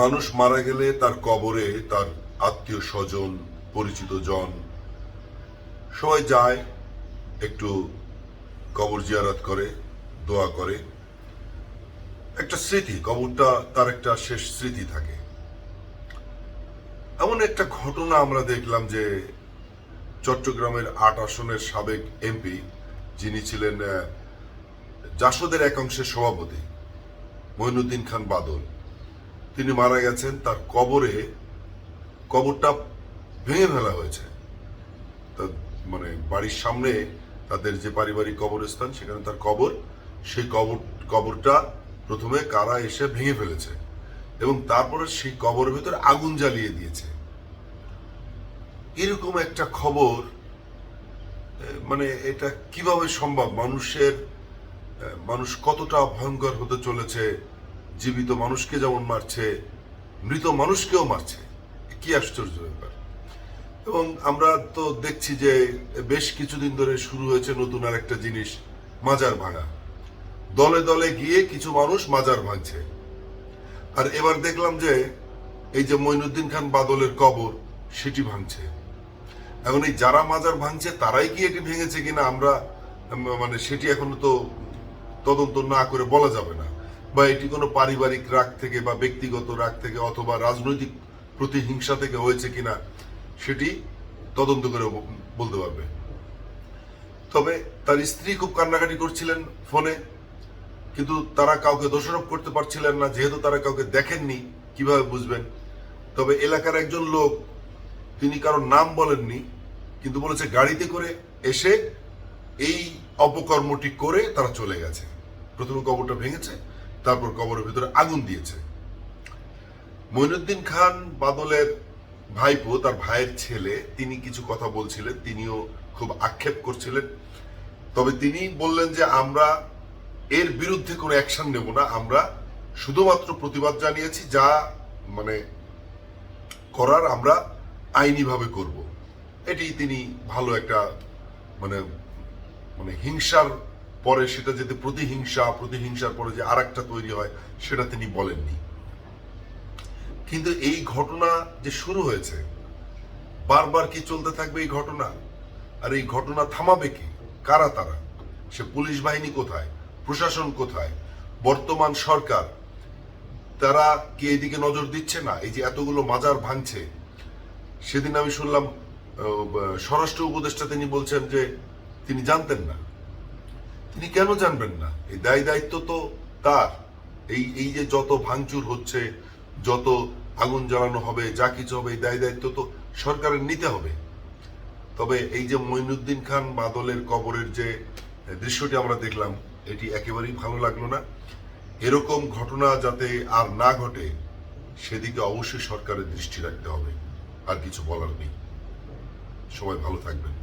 মানুষ মারা গেলে তার কবরে তার আত্মীয় স্বজন, পরিচিত জন সবাই যায়, একটু কবর জিয়ারত করে, দোয়া করে। একটা স্মৃতি, কবরটা তার একটা শেষ স্মৃতি থাকে। এমন একটা ঘটনা আমরা দেখলাম যে চট্টগ্রামের আট আসনের সাবেক এমপি, যিনি ছিলেন জাসদের একাংশের সভাপতি মঈনুদ্দিন খান বাদল। তিনি মারা গেছেন, তার কবরে, কবরটা ভেঙে ফেলা হয়েছে। তা মানে বাড়ির সামনে তাদের যে পারিবারিক কবরস্থান, সেখানে তার কবর, সেই কবর, কবরটা প্রথমে কারা এসে ভেঙে ফেলেছে এবং তারপরে সেই কবরের ভিতরে আগুন জ্বালিয়ে দিয়েছে। এরকম একটা খবর মানে এটা কীভাবে সম্ভব? মানুষের মানুষ কতটা ভয়ঙ্কর হতে চলেছে? জীবিত মানুষকে যেমন মারছে, মৃত মানুষকেও মারছে। কি আশ্চর্য ব্যাপার। এবং আমরা তো দেখছি যে বেশ কিছুদিন ধরে শুরু হয়েছে নতুন আর একটা জিনিস, মাজার ভাঙা। দলে দলে গিয়ে কিছু মানুষ মাজার ভাঙছে। আর এবার দেখলাম যে এই যে মঈনুদ্দিন খান বাদলের কবর, সেটি ভাঙছে। এখন এই যারা মাজার ভাঙছে, তারাই কি এটি ভেঙেছে কিনা আমরা মানে সেটি এখনও তো তদন্ত না করে বলা যাবে না। বা এটি কোনো পারিবারিক রাগ থেকে বা ব্যক্তিগত রাগ থেকে অথবা রাজনৈতিক প্রতিহিংসা থেকে হয়েছে কিনা, সেটি তদন্ত করে বলতে পারবে। তবে তার স্ত্রী খুব কান্নাকাটি করছিলেন ফোনে, কিন্তু তারা কাউকে দোষারোপ করতে পারছিলেন না, যেহেতু তারা কাউকে দেখেননি, কীভাবে বুঝবেন? তবে এলাকার একজন লোক, তিনি কারোর নাম বলেননি, কিন্তু বলেছে গাড়িতে করে এসে এই অপকর্মটি করে তারা চলে গেছে। প্রথমে কবরটা ভেঙেছে তারপর কবরের ভিতরে আগুন দিয়েছে। মঈনুদ্দিন খান বাদলের ভাইপো, তার ভাইয়ের ছেলে, তিনি কিছু কথা বলছিলেন, তিনিও খুব আক্ষেপ করছিলেন। তবে তিনি বললেন যে, আমরা এর বিরুদ্ধে কোনো অ্যাকশন নেব না। আমরা শুধুমাত্র প্রতিবাদ জানিয়েছি, যা মানে করার আমরা আইনিভাবে করব। এটি তিনি ভালো একটা মানে মানে হিংসার পরে সেটা যাতে প্রতিহিংসা, প্রতিহিংসার পরে যে আর তৈরি হয়, সেটা তিনি বলেননি। কিন্তু এই ঘটনা যে শুরু হয়েছে, বারবার কি চলতে থাকবে এই ঘটনা? আর এই ঘটনা থামাবে কি? কারা তারা? সে পুলিশ বাহিনী কোথায়? প্রশাসন কোথায়? বর্তমান সরকার, তারা কি এদিকে নজর দিচ্ছে না? এই যে এতগুলো মাজার ভাঙছে। সেদিন আমি শুনলাম স্বরাষ্ট্র উপদেষ্টা তিনি বলছেন যে তিনি জানতেন না। তিনি কেন জানবেন না? এই দায় দায়িত্ব তো তার। এই এই যে যত ভাঙচুর হচ্ছে, যত আগুন জ্বালানো হবে, যা কিছু হবে, এই দায় দায়িত্ব তো সরকারের নিতে হবে। তবে এই যে মইনুদ্দিন খান বাদলের কবরের যে দৃশ্যটি আমরা দেখলাম, এটি একেবারেই ভালো লাগল না। এরকম ঘটনা যাতে আর না ঘটে, সেদিকে অবশ্যই সরকারের দৃষ্টি রাখতে হবে, আর কিছু বলার নেই। সবাই ভালো থাকবেন।